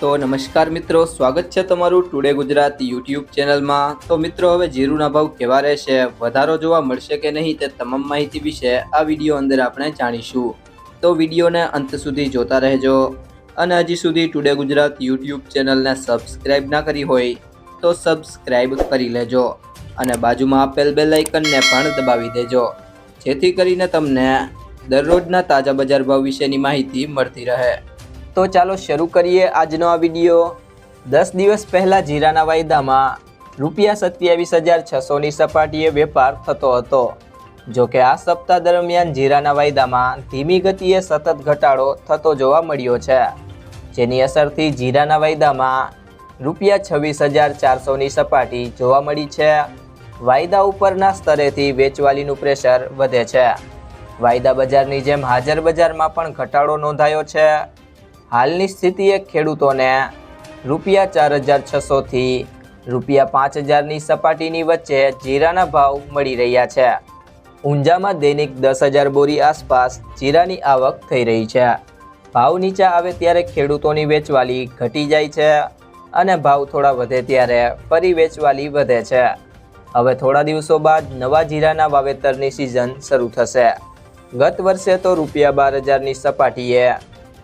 તો નમસ્કાર મિત્રો, સ્વાગત છે તમારું ટુડે ગુજરાત યુટ્યુબ ચેનલમાં. તો મિત્રો, હવે જીરુના ભાવ કેવા રહેશે, વધારો જોવા મળશે કે નહીં તે તમામ માહિતી વિશે આ વીડિયો અંદર આપણે જાણીશું. તો વિડીયોને અંત સુધી જોતા રહેજો અને હજી સુધી ટુડે ગુજરાત યુટ્યુબ ચેનલને સબસ્ક્રાઈબ ના કરી હોય તો સબસ્ક્રાઈબ કરી લેજો અને બાજુમાં આપેલ બેલાઇકનને પણ દબાવી દેજો. જેથી કરીને તમને દરરોજના તાજા બજાર ભાવ વિશેની માહિતી મળતી રહે. તો ચાલો શરૂ કરીએ આજનો આ વીડિયો. દસ દિવસ પહેલાં જીરાના વાયદામાં રૂપિયા સત્યાવીસ હજાર છસોની સપાટીએ વેપાર થતો હતો. જો કે આ સપ્તાહ દરમિયાન જીરાના વાયદામાં ધીમી ગતિએ સતત ઘટાડો થતો જોવા મળ્યો છે. જેની અસરથી જીરાના વાયદામાં રૂપિયા છવ્વીસ હજાર ચારસોની સપાટી જોવા મળી છે. વાયદા ઉપરના સ્તરેથી વેચવાલીનું પ્રેશર વધે છે. વાયદા બજારની જેમ હાજર બજારમાં પણ ઘટાડો નોંધાયો છે. હાલની સ્થિતિએ ખેડૂતોને રૂપિયા ચાર હજાર છસોથી રૂપિયા પાંચ હજારની સપાટીની વચ્ચે જીરાના ભાવ મળી રહ્યા છે. ઊંઝામાં દૈનિક દસ હજાર બોરી આસપાસ જીરાની આવક થઈ રહી છે. ભાવ નીચા આવે ત્યારે ખેડૂતોની વેચવાલી ઘટી જાય છે અને ભાવ થોડા વધે ત્યારે ફરી વેચવાલી વધે છે. હવે થોડા દિવસો બાદ નવા જીરાના વાવેતરની સિઝન શરૂ થશે. ગત વર્ષે તો રૂપિયા બાર હજારની સપાટીએ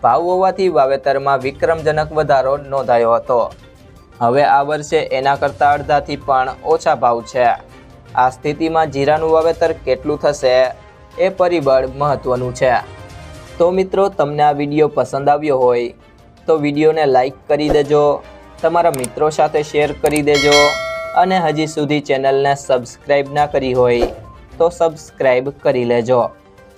ભાવ હોવાથી વાવેતરમાં વિક્રમજનક વધારો નોંધાયો હતો. હવે આ વર્ષે એના કરતાં અડધાથી પણ ઓછા ભાવ છે. આ સ્થિતિમાં જીરાનું વાવેતર કેટલું થશે એ પરિબળ મહત્વનું છે. તો મિત્રો, તમને આ વીડિયો પસંદ આવ્યો હોય તો વિડીયોને લાઈક કરી દેજો, તમારા મિત્રો સાથે શેર કરી દેજો અને હજી સુધી ચેનલને સબસ્ક્રાઈબ ના કરી હોય તો સબસ્ક્રાઈબ કરી લેજો.